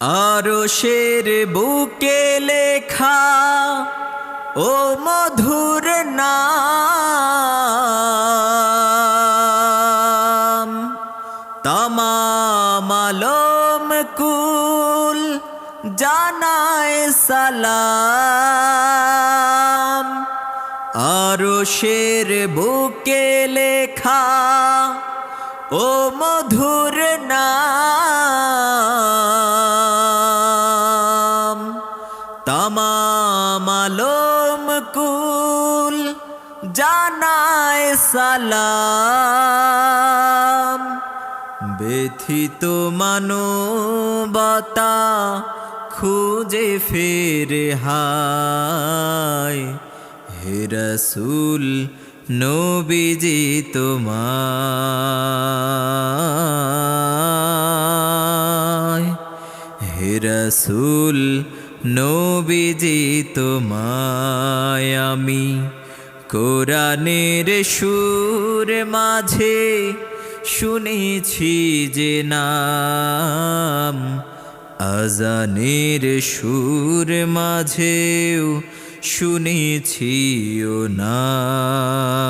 আরও শের বুকে লেখা, ও মধুর নাম তামালম কুল জানায় সালাম। আরও শের বুকে লেখা, ও মধুর নাম তামালম কুল জানায় সালাম ব্যথিত মানবতা খুঁজে ফেরে হায় হে রসুল নবীজি তোমায় হে রসুল নবীজি তোমায় আমি কোরআনের সুর মাঝে শুনেছি যে নাম আজানের সুর মাঝেও শুনেছি ও নাম।